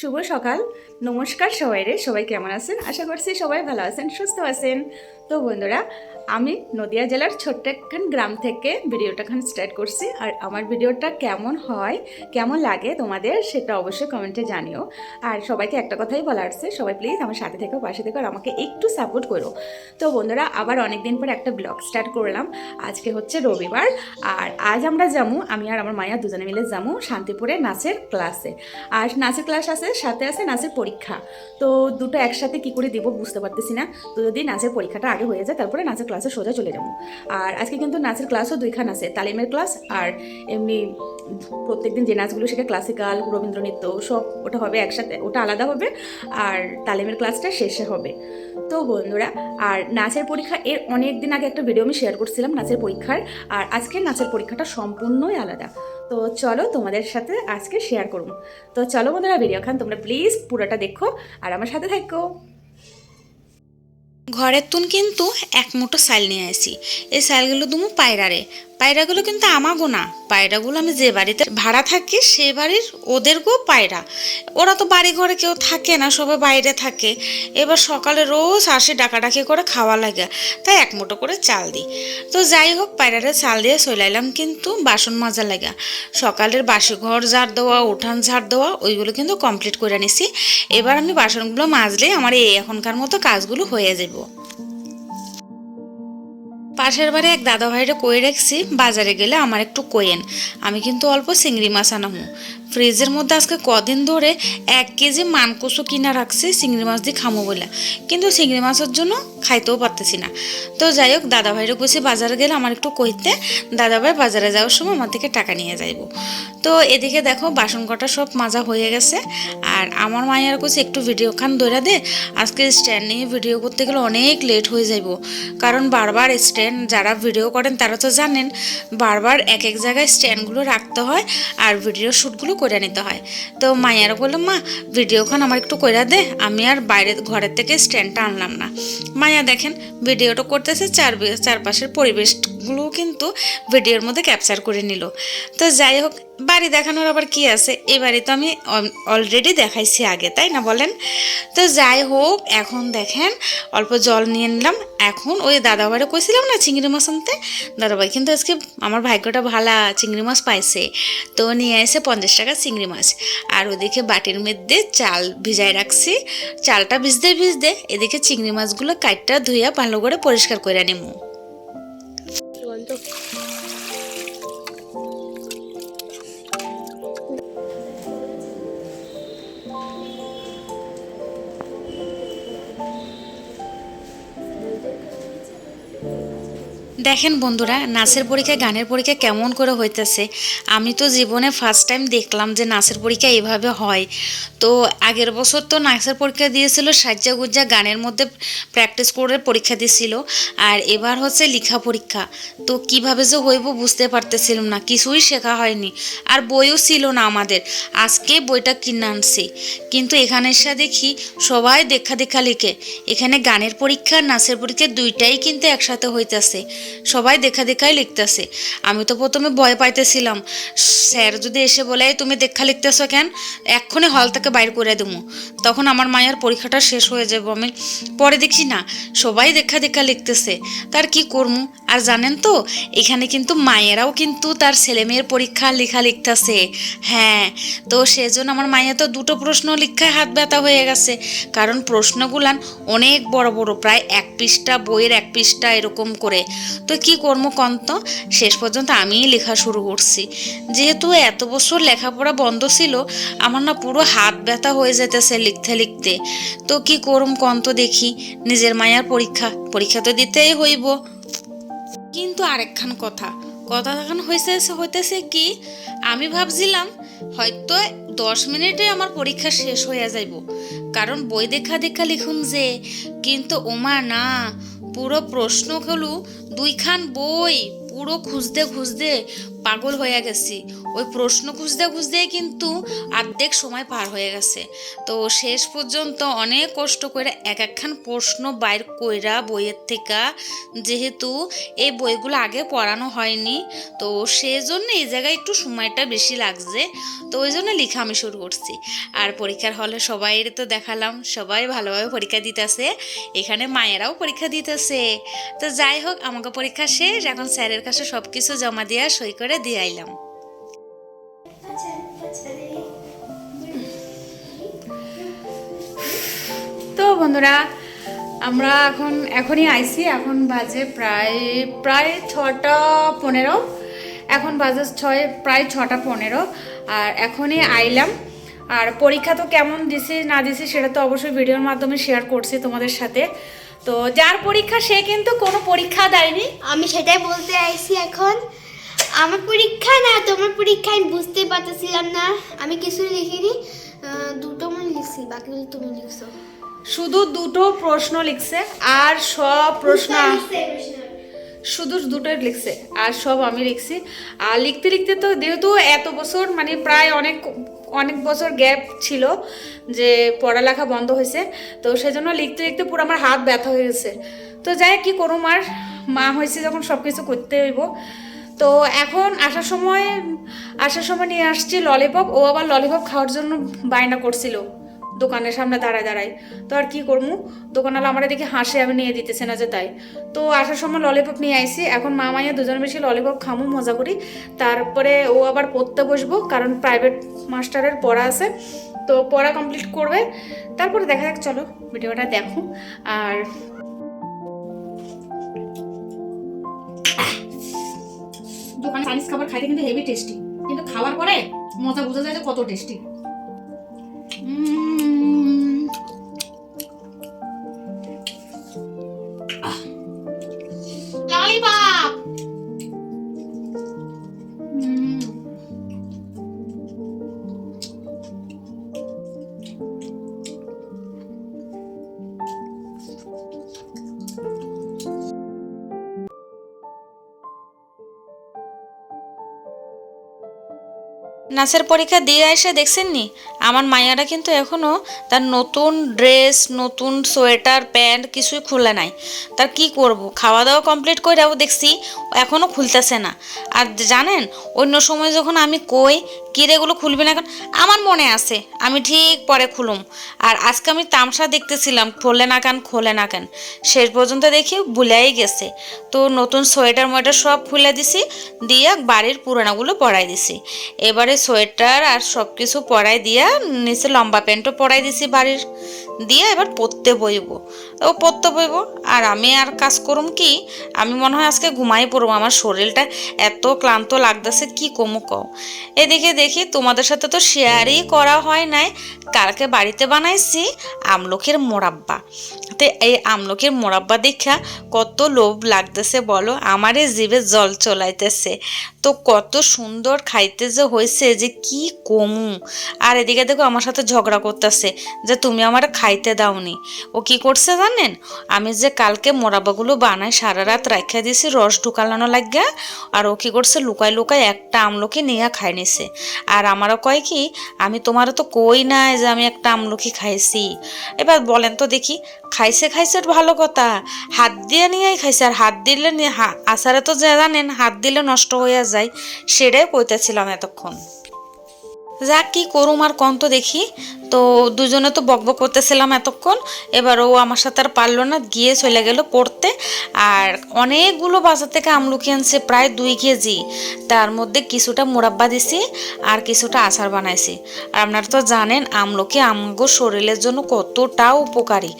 শুভ সকাল। নমস্কার সবাই রে সবাই কেমন আছেন? আশা করছি সবাই ভালো আছেন, সুস্থ আছেন। তো বন্ধুরা, আমি নদিয়া জেলার ছোট্ট একখান গ্রাম থেকে ভিডিওটা খান স্টার্ট করছি। আর আমার ভিডিওটা কেমন হয়, কেমন লাগে তোমাদের সেটা অবশ্যই কমেন্টে জানিও। আর সবাইকে একটা কথাই বলা আসছে সবাই প্লিজ আমার সাথে থেকো, পাশে থেকো, আর আমাকে একটু সাপোর্ট করো। তো বন্ধুরা, আবার অনেক দিন পর একটা ব্লগ স্টার্ট করলাম। আজকে হচ্ছে রবিবার, আর আজ আমরা যাব আমি আর আমার মায়া দুজনে মিলে যাব শান্তিপুরে নাচের ক্লাসে আর নাচের ক্লাস আছে, সাথে আছে নাচের পরীক্ষা। তো দুটো একসাথে কি করে দিব বুঝতে পারতেছি না। তো যদি নাচের পরীক্ষাটা আগে হয়ে যায়, তারপরে নাচের ক্লাসে সোজা চলে যাব। আর আজকে কিন্তু নাচের ক্লাসও দুইখান আছে, তালিমের ক্লাস আর এমনি প্রত্যেকদিন যে নাচগুলো শেখে ক্লাসিক্যাল রবীন্দ্র নৃত্য সব ওটা হবে একসাথে, ওটা আলাদা হবে আর তালিমের ক্লাসটা শেষে হবে। তো বন্ধুরা, আর নাচের পরীক্ষা এর অনেক দিন আগে একটা ভিডিও আমি শেয়ার করছিলাম নাচের পরীক্ষার, আর আজকের নাচের পরীক্ষাটা সম্পূর্ণই আলাদা। তো চলো তোমাদের সাথে আজকে শেয়ার করব। তো চলো বন্ধুরা ভিডিও খান, তোমরা প্লিজ পুরোটা দেখো আর আমার সাথে থাকো। ঘরের তুন কিন্তু এক মুঠো সাইল নিয়ে আসি এই সাইলগুলো দুমু পায়রারে। পায়রাগুলো কিন্তু আমাগো না। পায়রাগুলো আমি যে বাড়িতে ভাড়া থাকি, সে বাড়ির ওদেরকেও পায়রা। ওরা তো বাড়ি ঘরে কেউ থাকে না, সবাই বাইরে থাকে। এবার সকালে রোজ আসে ডাকাডাকি করে খাওয়া লাগে, তাই এক মুঠো করে চাল দিই। তো যাই হোক, পায়রারে চাল দিয়ে সইলাইলাম কিন্তু বাসন মাজা লাগা। সকালের বাসি ঘর ঝাড় দেওয়া, উঠান ঝাড় দেওয়া, ওইগুলো কিন্তু কমপ্লিট করে নিছি। এবার আমি বাসনগুলো মাজলে আমার এই এখনকার মতো কাজগুলো হয়ে যাব পাশের বাড়ি এক দাদা ভাইরে কই রাখছি, বাজারে গেলে আমার একটু কইেন আমি কিন্তু অল্প চিংড়ি মাছ আনামু। ফ্রিজের মধ্যে আজকে কদিন ধরে এক কেজি মানকুসো কিনা রাখছি, চিংড়ি মাছ দিয়ে খামো বলে। কিন্তু চিংড়ি মাছের জন্য খাইতেও পারতেছি না। তো যাই হোক দাদা ভাইরে কইছি, বাজারে গেলে আমার একটু কইতে। দাদা ভাই বাজারে যাওয়ার সময় আমার থেকে টাকা নিয়ে যাইব। তো এদিকে দেখো, বাসন কটা সব মাজা হয়ে গেছে। আর আমার মায়ের কাছে একটু ভিডিও খান ধরে দে। আজকে স্ট্যান্ড নিয়ে ভিডিও করতে গেলে অনেক লেট হয়ে যাইব। কারণ বারবার স্ট্যান্ড যারা ভিডিও করেন তারা তো জানেন, বারবার এক এক জায়গায় স্ট্যান্ডগুলো রাখতে হয় আর ভিডিও শ্যুটগুলো করে নিতে হয়। তো মায়ের বলল, মা ভিডিওখান আমার একটু করে দে, আমি আর বাইরে ঘরের থেকে স্ট্যান্ডটা আনলাম না। মায়া দেখেন ভিডিওটা করতেছে, চার চারপাশের পরিবেশগুলো কিন্তু ভিডিওর মধ্যে ক্যাপচার করে নিল। তো যাই হোক বাড়ি দেখানোর আবার কি আছে? এই বাড়ি তো আমি অলরেডি দেখাইছি আগে, তাই না বলেন? তো যাই হোক, এখন দেখেন, অল্প জল নিয়ে নিলাম। এখন ওই দাদাবাড়ি কইছিলাম না চিংড়ি মাছ আনতে? দাদাভাই কিন্তু আজকে আমার ভাগ্যটা ভালা, চিংড়ি মাছ পাইছে। তো নিয়ে এসে পঞ্চাশ টাকা চিংড়ি মাছ। আর ওদিকে বাটির মধ্যে চাল ভিজাই রাখছি। চালটা ভিজতে ভিজতে এদিকে চিংড়ি মাছগুলো কাইটটা ধুইয়া ভালো করে পরিষ্কার করে নিমু। দেখেন বন্ধুরা, নাচের পরীক্ষা, গানের পরীক্ষা কেমন করে হইতেছে? আমি তো জীবনে ফার্স্ট টাইম দেখলাম যে নাচের পরীক্ষা এভাবে হয়। তো আগের বছর তো নাচের পরীক্ষা দিয়েছিল সাজ্জা গুজ্জা গানের মধ্যে প্র্যাকটিস করে পরীক্ষা দিয়েছিল আর এবার হচ্ছে লিখা পরীক্ষা। তো কীভাবে যে হইব বুঝতে পারতেছিলাম না, কিছুই শেখা হয়নি। আর বইও ছিল না আমাদের, আজকে বইটা কিনে আনছি। কিন্তু এখানে এসে দেখি সবাই দেখা দেখা লিখে। এখানে গানের পরীক্ষা, নাচের পরীক্ষা দুইটাই কিন্তু একসাথে হইতেছে। সবাই দেখা দেখাই লিখতেছে। আমি তো প্রথমে ভয় পাইতেছিলাম। স্যার যদি এসে বলে তুমি দেখা লিখতেছো কেন? এক্ষুনি হল থেকে বাইর করে দেবো তখন আমার মায়ের পরীক্ষাটা শেষ হয়ে যাব। আমি পরে দেখি না, সবাই দেখা দেখা লিখতেছে। তার কি করব আর জানেন তো, এখানে কিন্তু মায়েরাও কিন্তু তার ছেলে মেয়ের পরীক্ষা লেখা লিখতেছে। হ্যাঁ তো সেজন্য আমার মায়ের তো দুটো প্রশ্ন লিখায় হাত ব্যথা হয়ে গেছে। কারণ প্রশ্নগুলান অনেক বড় বড়, প্রায় এক পৃষ্ঠা বইয়ের এক পৃষ্ঠা এরকম করে। তো কি করব কন্ত শেষ পর্যন্ত আমিই লেখা শুরু করছি। যেহেতু এত বছর লেখাপড়া বন্ধ ছিল, আমার না পুরো হাত ব্যথা হয়ে যেতেছে লিখতে লিখতে। তো কি করুম কন্ত দেখি, নিজের মায়ার পরীক্ষা পরীক্ষা তো দিতেই হইব। কিন্তু আরেকখান কথা কথা দেখান হয়েছে হইতেছে কি, আমি ভাবছিলাম হয়তো দশ মিনিটে আমার পরীক্ষা শেষ হয়ে যাইব। কারণ বই দেখা দেখা লিখুন যে, কিন্তু ওমা না পুরো প্রশ্নগুলো দুইখান বই পুরো খুঁজতে খুঁজতে পাগল হয়ে গেছি। ওই প্রশ্ন খুঁজতে খুঁজতে কিন্তু অর্ধেক সময় পার হয়ে গেছে। তো শেষ পর্যন্ত অনেক কষ্ট করে এক একখান প্রশ্ন বাইর কইরা বইয়ের থেকে যেহেতু এই বইগুলো আগে পড়ানো হয়নি, তো সেই জন্য এই জায়গায় একটু সময়টা বেশি লাগছে। তো ওই জন্য লেখা আমি শুরু করছি। আর পরীক্ষার হলে সবাই তো দেখালাম, সবাই ভালোভাবে পরীক্ষা দিতেছে, এখানে মায়েরাও পরীক্ষা দিতেছে। তো যাই হোক, আমাকে পরীক্ষা শেষ, এখন স্যারের কাছে সব কিছু জমা দিয়া সই করে দিয়ে আইলাম। তো বন্ধুরা আমরা এখন এখনই আইছি এখন বাজে প্রায় প্রায় ছটা পনেরো। এখন বাজে ছয় প্রায় ছটা পনেরো আর এখনই আইলাম। আর পরীক্ষা তো কেমন দিছি না দিছি সেটা তো অবশ্যই ভিডিওর মাধ্যমে শেয়ার করছি তোমাদের সাথে। তো যার পরীক্ষা সে কিন্তু কোনো পরীক্ষা দেয়নি। আমি সেটাই বলতে আইছি এখন আমার পরীক্ষা না তোমার পরীক্ষা আমি বুঝতে পারতেছিলাম না। আমি কিছু লিখিনি দুটো মনে লিখছি বাকিগুলো তুমি লিখছো। শুধু দুটো প্রশ্ন লিখছে আর সব প্রশ্ন শুধু দুটোই লিখছে আর সব আমি লিখছি। আর লিখতে লিখতে তো যেহেতু এত বছর মানে প্রায় অনেক অনেক বছর গ্যাপ ছিল যে পড়ালেখা বন্ধ হয়েছে তো সেজন্য লিখতে লিখতে পুরো আমার হাত ব্যথা হয়ে গেছে। তো যাই কি করুম আর মা হয়েছে যখন সব কিছু করতে হইব তো এখন আসার সময় আসার সময় নিয়ে আসছি ললিপপ ও আবার ললিপপ খাওয়ার জন্য বায়না করছিল দোকানের সামনে দাঁড়ায় দাঁড়ায়। তো আর কি করব দোকানওয়ালা আমার দেখে হাসে, আমি নিয়ে দিতেছে না যে তাই। তো আসার সময় ললিপপ নিয়ে আইসি এখন মা মাইয়া দুজন বেশি ললিপপ খামু, মজা করি। তারপরে ও আবার পড়তে বসবো, কারণ প্রাইভেট মাস্টারের পড়া আছে। তো পড়া কমপ্লিট করবে। তারপরে দেখা যাক, চলো ভিডিওটা দেখো। আর চাইনিজ খাবার খাইতে কিন্তু হেভি টেস্টি কিন্তু খাওয়ার পরে মজা বোঝা যায় যে কত টেস্টি নাচের পরীক্ষা দিয়ে এসে দেখছেন নি আমার মাইয়ারা কিন্তু এখনও তার নতুন ড্রেস, নতুন সোয়েটার, প্যান্ট কিছুই খুলে নাই। তার কি করব? খাওয়া দাওয়া কমপ্লিট করেও দেখছি এখনও খুলতেছে না। আর জানেন, অন্য সময় যখন আমি কই, কি রে এগুলো খুলবি না এখন আমার মনে আছে, আমি ঠিক পরে খুলুম। আর আজকে আমি তামসা দেখতেছিলাম, খোলে না কেন, খোলে না কেন? শেষ পর্যন্ত দেখি ভুলাই গেছে। তো নতুন সোয়েটার মোয়েটার সব খুলে দিছি, দিয়ে বাড়ির পুরানাগুলো পরাই দিছি। এবারে সোয়েটার আর সব কিছু পরাই দিয়া নিচে লম্বা প্যান্টও পরাই দিছি বাড়ির। দিয়ে এবার পরতে বইব। ও পরতে বইব। আর আমি আর কাজ করুম কি, আমি মনে হয় আজকে ঘুমাই পড়ব। আমার শরীরটা এত ক্লান্ত লাগতেছে, কি কমু কও? এদিকে দেখি তোমাদের সাথে তো শেয়ারই করা হয় নাই। কালকে বাড়িতে বানাইছি আমলকির মোরাব্বা। তো এই আমলকির মোরাব্বা দেখা কত লোভ লাগতেছে বলো, আমারে জিভে জল চলাইতেছে। তো কত সুন্দর খাইতে যে হয়েছে যে কি কমু। আর এদিকে দেখো আমার সাথে ঝগড়া করতেছে যে তুমি আমার খাইতে দাওনি। ও কি করছে জানেন? আমি যে কালকে মোরাব্বাগুলো বানাই সারা রাত রাখা দিয়েছি রস ঢুকালানো লাগিয়া, আর ও কি করছে লুকাই লুকাই একটা আমলকি নিয়ে খাই নিছে। আর আমারও কয় কি, আমি তোমারও তো কই নাই যে আমি একটা আমলকি খাইছি। এবার বলেন তো দেখি, খাইছে খাইছে ভালো কথা। হাত দিয়ে নিয়েই খাইছে, আর হাত দিলে আচারে তো জানেন, হাত দিলে নষ্ট হয়ে যায়, সেটাই কইতেছিলাম এতক্ষণ। যাক, কি করুম আর কন তো দেখি। তো দুজনে তো বকবক করতেছিলাম এতক্ষণ। এবার ও আমার সাথে আর পারল না, গিয়ে চলে গেল পড়তে। আর অনেকগুলো বাজার থেকে আমলকি আনছে, প্রায় দুই কেজি। তার মধ্যে কিছুটা মোরাব্বা দিছি, আর কিছুটা আচার বানাইছি। আর আপনারা তো জানেন আমলকি আমগো শরীরের জন্য কতটা উপকারী।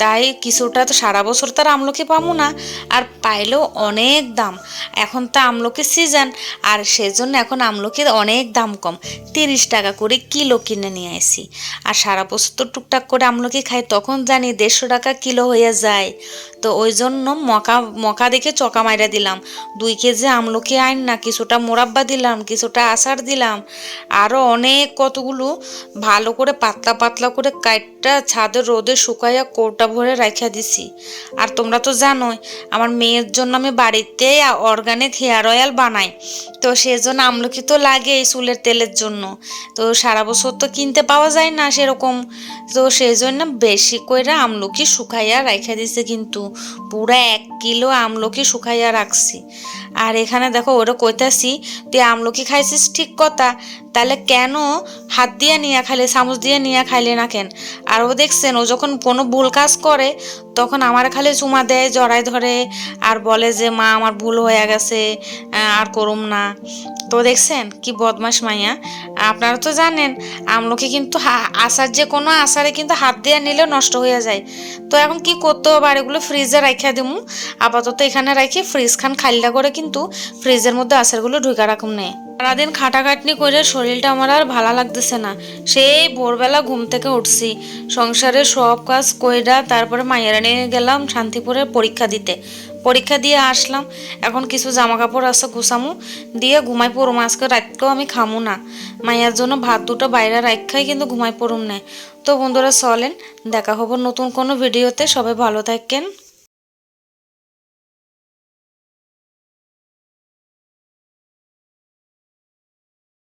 তাই কিছুটা তো সারা বছর তার আমলকি পাবো না, আর পাইলেও অনেক দাম। এখন তো আমলকি সিজন আর সেজন্য এখন আমলকির অনেক দাম কম। তিরিশ তিরিশ টাকা করে কিলো কিনে নিয়ে আসি আর সারা বছর তো টুকটাক করে আমলকি খাই, তখন জানি দেড়শো টাকা কিলো হয়ে যায়। তো ওই জন্য মকা মকা দেখে চকা মাইরা দিলাম। দুই কেজি আমলকি আইন না, কিছুটা মোরাব্বা দিলাম, কিছুটা আচার দিলাম। আরও অনেক কতগুলো ভালো করে পাতলা পাতলা করে কাইটটা ছাদের রোদে শুকাইয়া কৌটা ভরে রাখিয়া দিছি। আর তোমরা তো জানোই, আমার মেয়ের জন্য আমি বাড়িতে অর্গানিক হেয়ার অয়েল বানাই। তো সেজন্য আমলকি তো লাগে এই চুলের তেলের জন্য। তো সারা বছর তো কিনতে পাওয়া যায় না সেরকম। তো সেই জন্য বেশি করে আমলকি শুকাইয়া রাখা দিছে কিন্তু। পুরা এক কিলো আমলকি শুকাইয়া রাখছি। আর এখানে দেখো ওরা কইতাছি, তুই আমলকি খাইছিস ঠিক কথা, তাহলে কেন হাত দিয়ে নিয়ে খাইলে, চামচ দিয়ে নিয়ে খাইলে না কেন? আর ও দেখছেন, ও যখন কোনো ভুল কাজ করে, তখন আমার খালি চুমা দেয় জড়াই ধরে আর বলে যে, মা, আমার ভুল হয়ে গেছে আর করুম না। তো দেখছেন, কি বদমাস মাইয়া। আপনারা তো জানেন, আমলকি কিন্তু আসার যে কোনো আসারে কিন্তু হাত দিয়ে নিলেও নষ্ট হয়ে যায়। তো এখন কি করতে হবে? আর এগুলো ফ্রিজে রাখিয়া দিমু। আপাতত এখানে রাখি ফ্রিজ খান খালিটা করে কিন্তু ফ্রিজের মধ্যে আচারগুলো ঢুকে রাখুন নেই সারাদিন খাটাখাটনি করে শরীরটা আমার আর ভালো লাগতেছে না। সেই ভোরবেলা ঘুম থেকে উঠছি। সংসারের সব কাজ কইরা তারপরে মায়েরা নিয়ে গেলাম শান্তিপুরের পরীক্ষা দিতে। পরীক্ষা দিয়ে আসলাম। এখন কিছু জামা কাপড় আছে গুছামু। দিয়ে ঘুমাই পড়ুম। আজকে রাতকেও আমি খামু না। মায়ের জন্য ভাত দুটো বাইরে রাখাই কিন্তু ঘুমাই পড়ুম না। তো বন্ধুরা চলেন, দেখা হব নতুন কোনো ভিডিওতে। সবাই ভালো থাকেন।